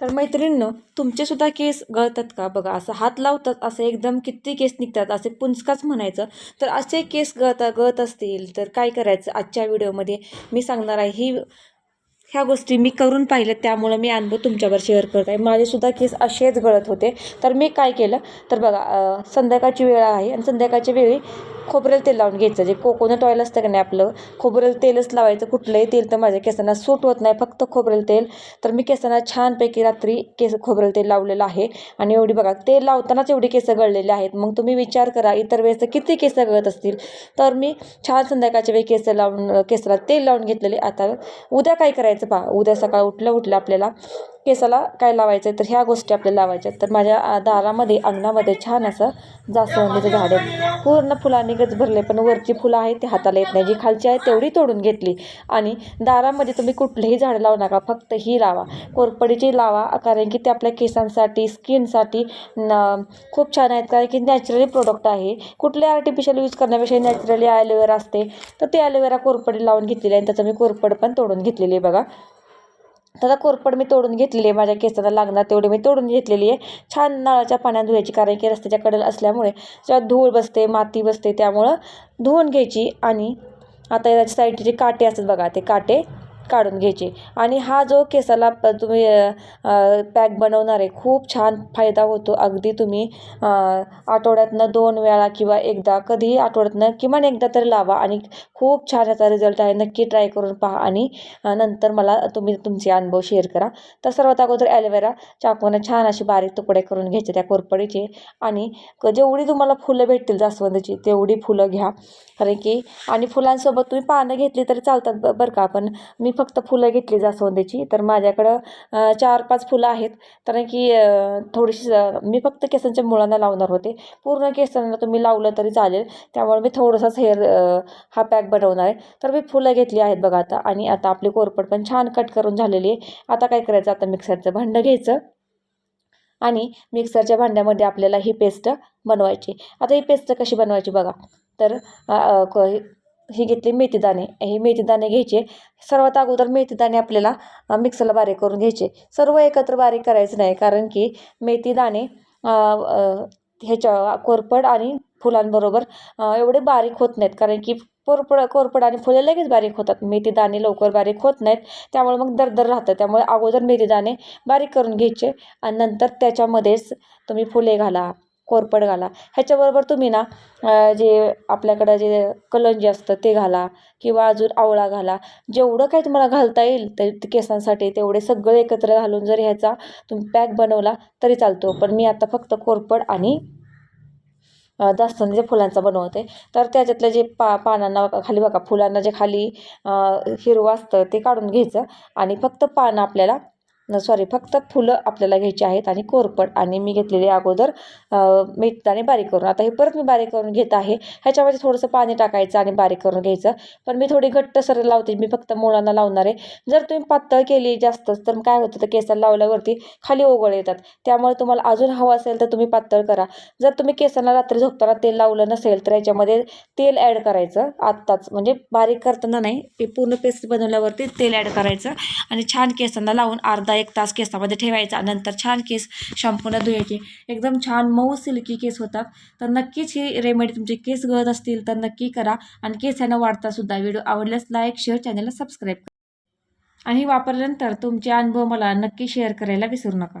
तर मैत्रिणीनं तुमचेसुद्धा केस गळतात का? बघा असं हात लावतात असं एकदम किती केस निघतात असे पुंचकाच म्हणायचं. तर असे केस गळता गळत असतील तर काय करायचं? आजच्या व्हिडिओमध्ये मी सांगणार आहे. ही ह्या गोष्टी मी करून पाहिल्या त्यामुळं मी अनुभव तुमच्यावर शेअर करत आहे. माझेसुद्धा केस असेच गळत होते. तर मी काय केलं? तर बघा संध्याकाळची वेळ आहे आणि संध्याकाळच्या वेळी खोबरेल तेल लावून घ्यायचं. जे कोकोनट ऑइल असतं का नाही आपलं? खोबरेल तेलच लावायचं. कुठलंही तेल तर माझ्या केसांना सूट होत नाही फक्त खोबरेल तेल. तर मी केसांना छानपैकी रात्री केस खोबरेल तेल लावलेलं आहे. आणि एवढी बघा तेल लावतानाच एवढी केसं गळलेली आहेत. मग तुम्ही विचार करा इतर वेळेस किती केस गळत असतील? तर मी छान संध्याकाळच्या वेळी केस लावून केसाला तेल लावून घेतलेले. आता उद्या काय करायचं? पहा उद्या सकाळ उठलं उठलं आपल्याला. केसाला काय लावायचं आहे तर ह्या गोष्टी आपल्याला लावायच्या आहेत. तर माझ्या दारामध्ये अंगणामध्ये छान असं जास्वंदीचं झाड आहे. पूर्ण फुलांनी गच भरले पण वरची फुलं आहेत ती हाताला येत नाही. जी खालची आहे तेवढी तोडून घेतली. आणि दारामध्ये तुम्ही कुठलेही झाड लावू नका फक्त ही लावा. कोरपडीची लावा कारण की ते आपल्या केसांसाठी स्किनसाठी खूप छान आहेत. कारण की नॅचरली प्रोडक्ट आहे. कुठले आर्टिफिशियल यूज करण्यापेक्षा नॅचरली ॲलोवेरा असते. तर ते ॲलोवेरा कोरपडी लावून घेतलेली आहे आणि त्याचं मी कोरपड पण तोडून घेतलेली आहे बघा. त्याला कोरपड मी तोडून घेतलेली आहे. माझ्या केसाला लागणार तेवढी मी तोडून घेतलेली आहे. छान नळाच्या पाण्यात धुवायची कारण की रस्त्याच्या कडेला असल्यामुळे जेव्हा धूळ बसते माती बसते त्यामुळं धुवून घ्यायची. आणि आता याच्या साईडचे जे काटे असतात बघा ते काटे काढून घ्यायचे. आणि हा जो केसाला प- तुम्ही पॅक बनवणार आहे खूप छान फायदा होतो. अगदी तुम्ही आठवड्यातनं दोन वेळा किंवा एकदा कधीही आठवड्यातनं किमान एकदा तरी लावा आणि खूप छान याचा रिझल्ट आहे. नक्की ट्राय करून पहा आणि नंतर मला तुम्ही तुमचे अनुभव शेअर करा. तर सर्वात अगोदर ॲलोवेरा चाकूनं छान असे बारीक तुकडे करून घ्यायचे त्या कोरपडीचे आणि क- जेवढी तुम्हाला फुलं भेटतील जास्वंदीची तेवढी फुलं घ्या. कारण की आणि फुलांसोबत तुम्ही पानं घेतली तरी चालतात बरं का. पण मी फक्त फुलं घेतली जास्वंदीची तर माझ्याकडं चार पाच फुलं आहेत. कारण की थोडीशी मी फक्त केसांच्या मुळांना लावणार होते. पूर्ण केसांना तुम्ही लावलं तरी चालेल. त्यामुळे मी थोडंसाच हेअर हा पॅक बनवणार आहे. तर मी फुलं घेतली आहेत बघा आता. आणि आता आपली कोरपड पण छान कट करून झालेली आहे. आता काय करायचं? आता मिक्सरचं भांडं घ्यायचं. आणि मिक्सरच्या भांड्यामध्ये आपल्याला ही पेस्ट बनवायची. आता ही पेस्ट कशी बनवायची बघा. तर ही घेतली मेथीदाणे हे मेथीदाणे घ्यायचे. सर्वात अगोदर मेथीदाणे आपल्याला मिक्सरला बारीक करून घ्यायचे. सर्व एकत्र बारीक करायचं नाही कारण की मेथीदाणे ह्याच्या कोरपड आणि फुलांबरोबर एवढे बारीक होत नाहीत. कारण की कोरपड कोरपड आणि फुले लगेच बारीक होतात. मेथीदाणे लवकर बारीक होत नाहीत. त्यामुळे मग दरदर राहतं. त्यामुळे अगोदर मेथीदाणे बारीक करून घ्यायचे आणि नंतर त्याच्यामध्येच तुम्ही फुले घाला. कोरपड घाला. ह्याच्याबरोबर तुम्ही ना जे आपल्याकडं जे कलंजी असतं ते घाला किंवा अजून आवळा घाला. जेवढं काही तुम्हाला घालता येईल ते केसांसाठी तेवढे सगळे एकत्र घालून जर ह्याचा तुम्ही पॅक बनवला तरी चालतो. पण मी आता फक्त कोरपड आणि अ, जास्वंदीच्या म्हणजे फुलांचा बनवते. तर त्याच्यातलं जे पा पानांना खाली बघा फुलांना जे खाली हिरवं असतं ते काढून घ्यायचं आणि फक्त पानं आपल्याला सॉरी फक्त फुलं आपल्याला घ्यायची आहेत आणि कोरपड. आणि मी घेतलेले अगोदर मिठाने बारीक करून. आता हे परत मी बारीक करून घेत आहे. ह्याच्यामध्ये थोडंसं पाणी टाकायचं आणि बारीक करून घ्यायचं. पण मी थोडी घट्ट सर लावते. मी फक्त मुळांना लावणार आहे. जर तुम्ही पातळ केली जास्तच तर काय होतं? तर केसाला लावल्यावरती खाली ओघळ येतात. त्यामुळे तुम्हाला अजून हवं असेल तर तुम्ही पातळ करा. जर तुम्ही केसांना रात्री झोपताना तेल लावलं नसेल तर याच्यामध्ये तेल ॲड करायचं. आत्ताच. म्हणजे बारीक करताना नाही ते पूर्ण पेस्ट बनवल्यावरती तेल ॲड करायचं. आणि छान केसांना लावून अर्धा एक तास केसामध्ये ठेवायचा. नंतर छान केस शॅम्पूनं धुवायचे. एकदम छान मऊ सिल्की केस होतात. तर नक्कीच ही रेमेडी तुमचे केस गळत असतील तर नक्की करा आणि केस यांना वाढता सुद्धा. व्हिडिओ आवडल्यास लाईक शेअर चॅनलला सबस्क्राईब करा. आणि वापरल्यानंतर तुमचे अनुभव मला नक्की शेअर करायला विसरू नका.